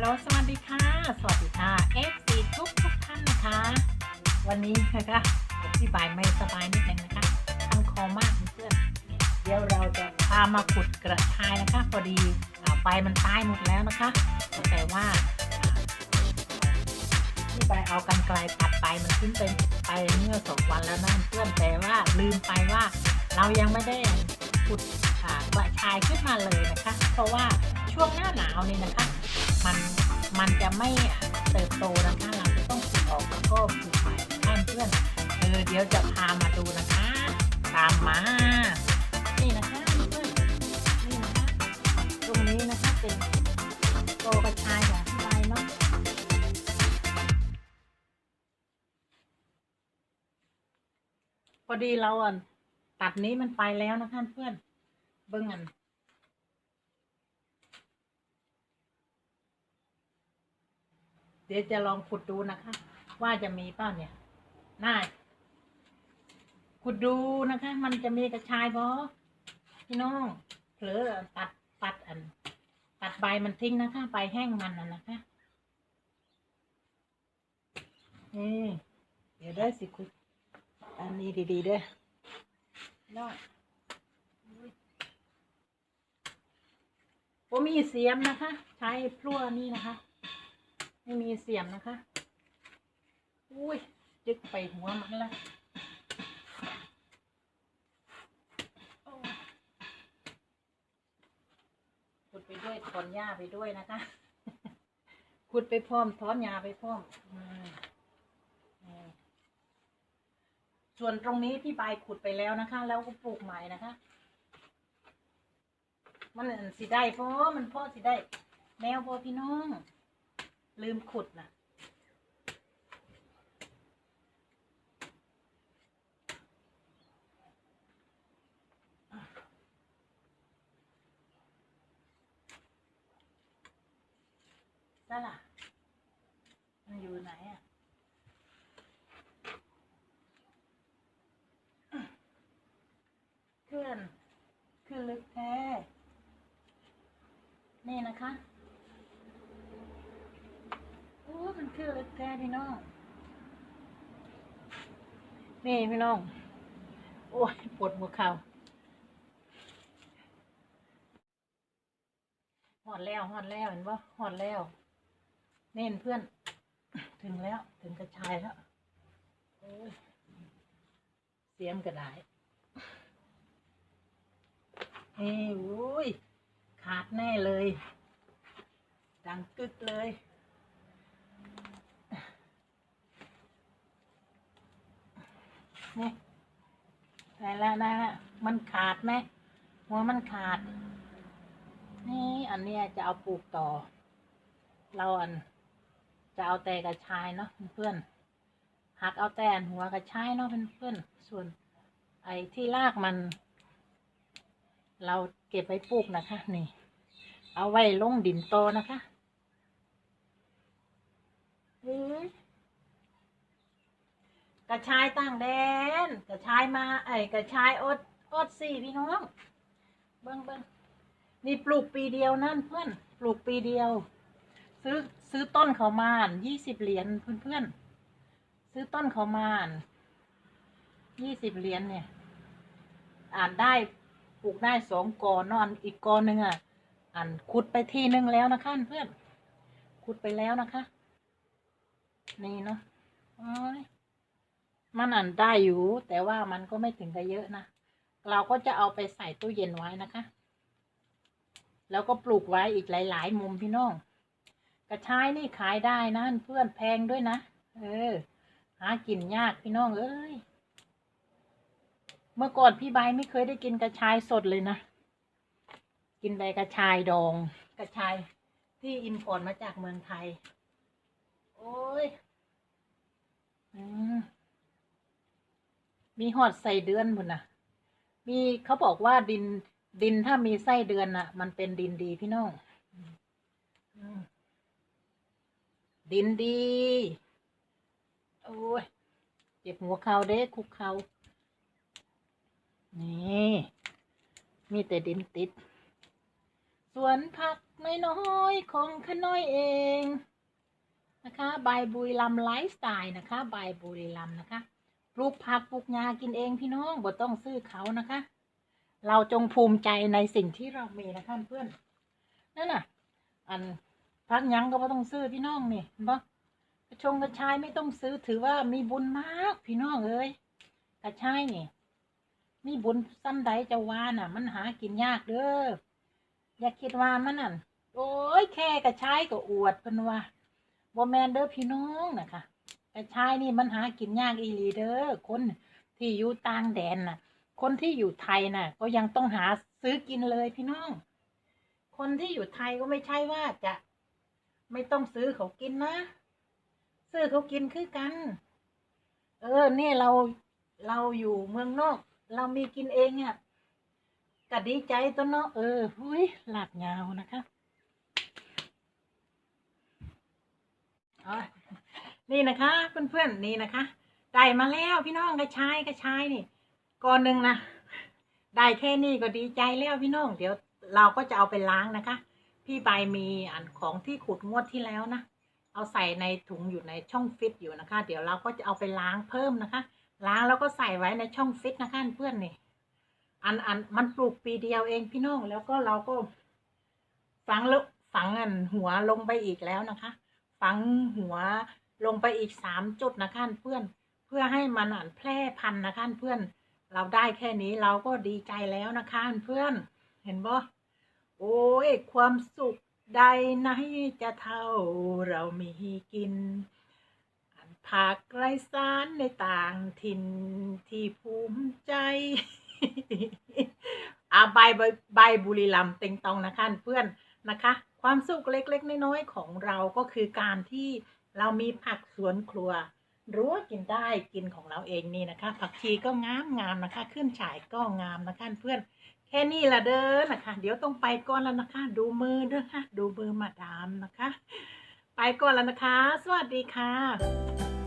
ลโหลสวัสดีค่ะ สวัสดีค่ะ FC ทุกทุกท่านนะคะ วันนี้นะคะผมพี่บายไม่สบายนิดนึงนะคะคันคอมากเพื่อนเดี๋ยวเราจะพามาขุดกระชายนะคะ พอดีใบมันตายหมดแล้วนะคะ แต่ว่าอ่าพี่บายเอากันไกลตัดไปมันขึ้นไปไปเมื่อสองวันแล้วนะเพื่อนแต่ว่าลืมไปว่า เรายังไม่ได้ขุดกระชายขึ้นมาเลยนะคะ เพราะว่าช่วงหน้าหนาวนี่นะคะ มันมันจะไม่เติบโตนะคะเราจะต้องขุดออกแล้วก็ปลูกใหม่ให้เพื่อนเออเดี๋ยวจะพามาดูนะคะ ตามมานี่นะคะเพื่อนนี่นะคะตรงนี้นะคะเป็นโตกระชายของพี่ใบเนาะพอดีเราอะตัดนี้มันไปแล้วนะคะเพื่อนเบิ้งอัน เดี๋ยวจะลองขุดดูนะคะ ว่าจะมีเปล่าเนี่ยน่าขุดดูนะคะ มันจะมีกระชายบอพี่น้องเผลอตัดตัดอัน ตัดใบมันทิ้งนะคะใบแห้งมันน่ะนะคะนี่เดี๋ยวได้สิขุดอันนี้ดีๆเด้อน้อยผมมีเสียมนะคะ ใช้พลั่วนี่นะคะ ไม่มีเสียมนะคะ อุ้ยจึกไปหัวมันละขุดไปด้วยถอนหญ้าไปด้วยนะคะ ขุดไปพร้อมถอนหญ้าไปพร้อมส่วนตรงนี้ที่ใบขุดไปแล้วนะคะ แล้วก็ปลูกใหม่นะคะ มันอันสิได้เพราะมันพ่อสิได้แมวพ่อพี่น้อง ลืมขุดนะนั่นล่ะ มันอยู่ไหนอะเพื่อน คือลึกแท้ นี่นะคะ โอ้มัน คือเล็กแท้พี่น้อง นี่พี่น้อง โอ้ยปวดหัวเข่าหอดแล้วหอดแล้วเห็นปะหอดแล้ว เน่นเพื่อน ถึงแล้วถึงกระชายแล้วโอ้ยเสียมกระไดนี่โอ้ยขาดแน่เลย ดังกึกเลย นี่แต่แล้วนะมันขาดไหมหัวมันขาด นี่อันเนี้ยจะเอาปลูกต่อ เราอัน จะเอาแต่กระชายเนาะเพื่อนหักเอาแต่อันหัวกระชายเนาะเพื่อนๆส่วน ไอ้ที่รากมัน เราเก็บไว้ปลูกนะคะ นี่ เอาไว้ลงดินโตนะคะเฮ้ย กระชายต่างแดน กระชายมาไอ้กระชายอดอดสี่พี่น้อง เบิ้งเบิ้งนี่ปลูกปีเดียวนั่นเพื่อน ปลูกปีเดียว ซื้อซื้อต้นเขามานยี่สิบเหรียญเพื่อนเพื่อนซื้อต้นเขามานยี่สิบเหรียญเนี่ย อ่านได้ปลูกได้สองกอนนอนอีกกอนหนึ่งอะอ่านขุดไปทีนึงแล้วนะคะเพื่อนขุดไปแล้วนะคะ นี่เนาะโอ้ย มันอ่านได้อยู่ แต่ว่ามันก็ไม่ถึงกับเยอะนะ เราก็จะเอาไปใส่ตู้เย็นไว้นะคะ แล้วก็ปลูกไว้อีกหลาย ๆ มุมพี่น้อง กระชายนี่ขายได้นะเพื่อนแพงด้วยนะ เออ หากินยากพี่น้องเอ้ย เมื่อก่อนพี่ใบไม่เคยได้กินกระชายสดเลยนะ กินใบกระชายดอง กระชายที่อินพอร์ตมาจากเมืองไทย โอ้ย อืม มีหอดใส่เดือนพุ่นนะมีเขาบอกว่าดินดินถ้ามีไส้เดือนน่ะ มันเป็นดินดีพี่น้องดินดี โอ้ยเจ็บหัวเขาเด้คุกเขานี่ มีแต่ดินติด สวนผักน้อยๆของขน้อยเองนะคะ บายบุรีรัมย์ไลฟ์สไตล์นะคะ บายบุรีรัมย์นะคะ ลูกผักปลูกหญากินเองพี่น้องบ่ต้องซื้อเขานะคะ เราจงภูมิใจในสิ่งที่เรามีนะคะเพื่อนนั่นน่ะ อันพักหยังก็บ่ต้องซื้อพี่น้องนี่เห็นปะกระชงกระชายไม่ต้องซื้อถือว่ามีบุญมากพี่น้องเอ้ยกระชายนี่มีบุญซ้ำใดจะว่าน่ะ มันหากินยากเด้ออย่าคิดว่ามันนั่นโอ้ยแค่กระชายก็อวดเพิ่นว่าบ่แมนเด้อพี่น้องนะคะ กระชายนี่มันหากินยากอีหลีเด้อคนที่อยู่ต่างแดนน่ะ คนที่อยู่ไทยน่ะ ก็ยังต้องหาซื้อกินเลยพี่น้อง คนที่อยู่ไทยก็ไม่ใช่ว่าจะไม่ต้องซื้อเขากินนะ ซื้อเขากินคือกัน เออเนี่ยเราเราอยู่เมืองนอก เรามีกินเองอะก็ดีใจตัวเนาะเออหุยหลากยาวนะคะอ๋อ นี่นะคะเพื่อนๆนี่นะคะ ได้มาแล้วพี่น้องกระชายกระชายนี่ก่อนหนึ่งนะได้แค่นี้ก็ดีใจแล้วพี่น้อง เดี๋ยวเราก็จะเอาไปล้างนะคะ พี่ใบมีอันของที่ขุดงวดที่แล้วนะเอาใส่ในถุงอยู่ในช่องฟิตอยู่นะคะ เดี๋ยวเราก็จะเอาไปล้างเพิ่มนะคะ ล้างแล้วก็ใส่ไว้ในช่องฟิตนะคะเพื่อนนี่อันอันมันปลูกปีเดียวเองพี่น้องแล้วก็เราก็ฝังแล้วฝังอันหัวลงไปอีกแล้วนะคะ ฝังหัว ลงไปอีกสามจุดนะคะเพื่อนเพื่อให้มันอ่านแพร่พันธุ์นะคะเพื่อน เราได้แค่นี้เราก็ดีใจแล้วนะคะเพื่อน เห็นบ่โอ้ยความสุขใดไหนจะเท่าเรามีกินผักไรสารในต่างถิ่นที่ภูมิใจอาใบใบใบบุรีรัมย์เต็งตองนะคะเพื่อนนะคะ ความสุขเล็กๆน้อยๆของเราก็คือการที่ เรามีผักสวนครัวรู้ว่ากินได้กินของเราเองนี่นะคะ ผักชีก็งามงามนะคะ ขึ้นฉายก็งามนะคะเพื่อนแค่นี้ละเด้อนะคะ เดี๋ยวต้องไปก่อนแล้วนะคะ ดูมือด้วยค่ะ ดูมือมาดามนะคะ ไปก่อนแล้วนะคะ สวัสดีค่ะ